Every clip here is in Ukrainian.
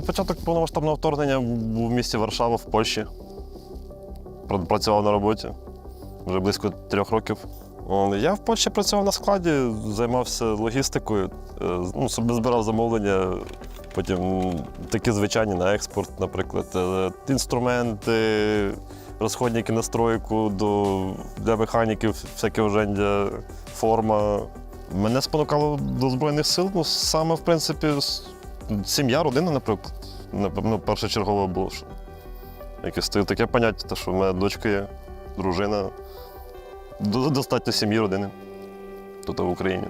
початок повномасштабного вторгнення був в місті Варшава в Польщі. Працював на роботі вже близько трьох років. Я в Польщі працював на складі, займався логістикою, е, ну, собі збирав замовлення, потім такі звичайні на експорт, наприклад, е, інструменти, розходники на стройку до, для механіків, всяке ожендя, форма. Мене спонукало до Збройних сил, ну, саме, в принципі, сім'я, родина, наприклад. Напевно, першочергово було. Що якесь таке поняття, що в мене дочка є, дружина. Достатньо сім'ї, родини. Тут в Україні.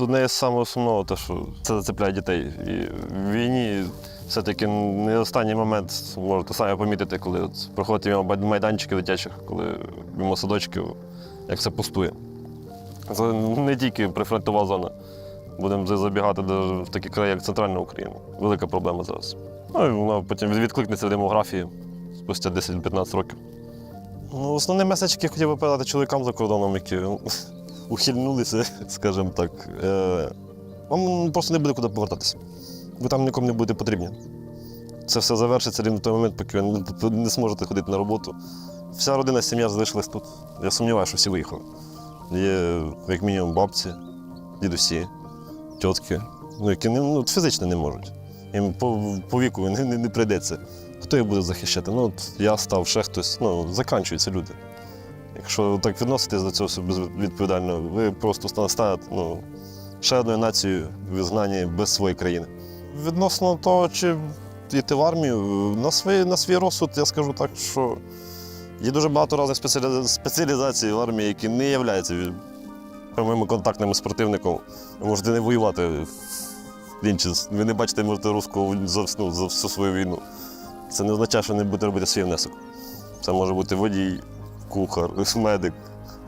Одне з самого основного, те, що це зацепляє дітей. І в війні все-таки не останній момент можете самі помітити, коли от проходите мимо май- майданчиків дитячих, коли мимо садочків, як все пустує. Це не тільки прифронтова зона. Будемо забігати в такі краї, як Центральна Україна. Велика проблема зараз. Ну і вона потім відкликнеться в демографії спустя 10-15 років. Ну, основний меседж, який я хотів би передати чоловікам за кордоном, які ну, ухильнулися, скажімо так. Е, вам просто не буде куди повертатися. Ви там нікому не будете потрібні. Це все завершиться рівно той момент, поки ви не зможете ходити на роботу. Вся родина, сім'я залишилась тут. Я сумніваюся, що всі виїхали. Є, як мінімум, бабці, дідусі, тітки, ну, які не, ну, фізично не можуть. Їм по, по віку не, не, не прийдеться. Хто їх буде захищати? Ну, от я став, ще хтось. Ну, заканчуються люди. Якщо так відноситись до цього все безвідповідально, ви просто ста- станете ну, ще одною нацією в ізгнанні без своєї країни. Відносно того, чи йти в армію, на свій, на свій розсуд я скажу так, що є дуже багато різних спеціалізацій в армії, які не являються прямими контактними з противником. Можете не воювати. Ви не бачите, можете русского за, ну, за всю свою війну. Це не означає, що не будете робити свій внесок. Це може бути водій, кухар, медик.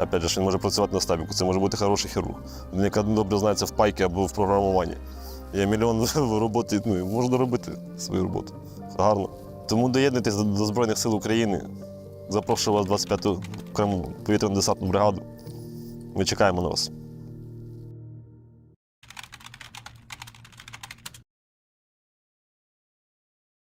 Опять же, він може працювати на стабіку, це може бути хороший хірург. Він яка добре знається в пайки або в програмуванні. Є мільйон роботи, ну, можна робити свою роботу. Гарно. Тому доєднуйтесь до, до Збройних сил України. Запрошую вас 25-ту окрему повітряно-десантну бригаду. Ми чекаємо на вас.